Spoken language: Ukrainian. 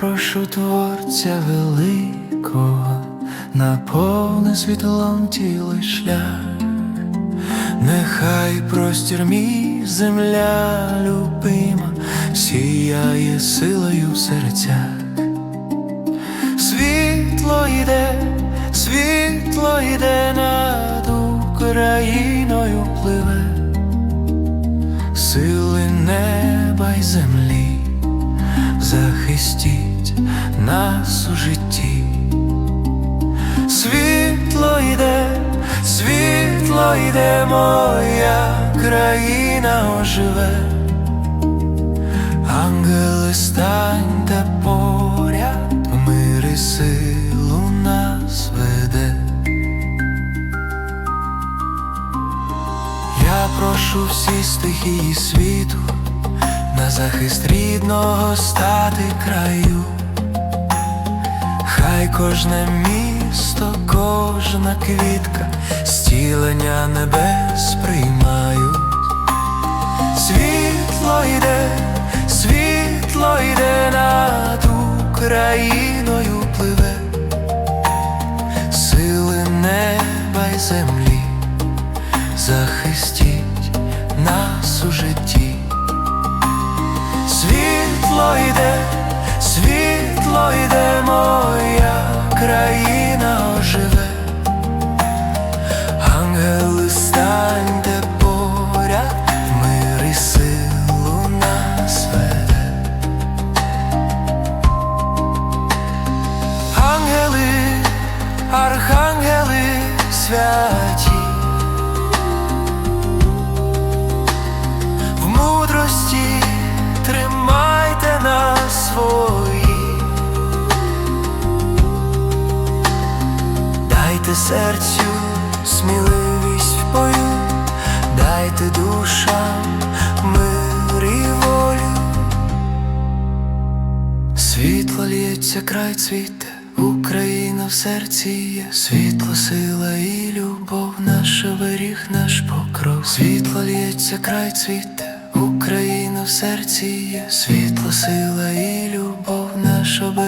прошу творця великого, наповни світлом тілий шлях, нехай простір мій земля любима, сіяє силою в серцях. Світло йде, світло йде над Україною пливе, сили неба й землі, захистіть нас у житті. Світло йде, світло йде, моя країна оживе. Ангели станьте поряд, мир і силу нас веде. Я прошу всі стихії світу на захист рідного стати краю. Хай кожне місто, кожна квітка стілення небес приймають. Світло йде, світло йде над Україною пливе, сили неба й землі, захистіть нас у житті. Світло йде, світло йде, моя країна оживе. Ангели станьте поряд, мир і силу нас веде. Ангели, архангели святі, серцю сміливість в бою, дайте душам мир і волю. Світло лється, край цвіте, Україна в серці є, світло, сила і любов, наш оберіг, наш покров. Світло лється, край цвіте, Україна в серці є, світло, сила і любов, наш оберіг.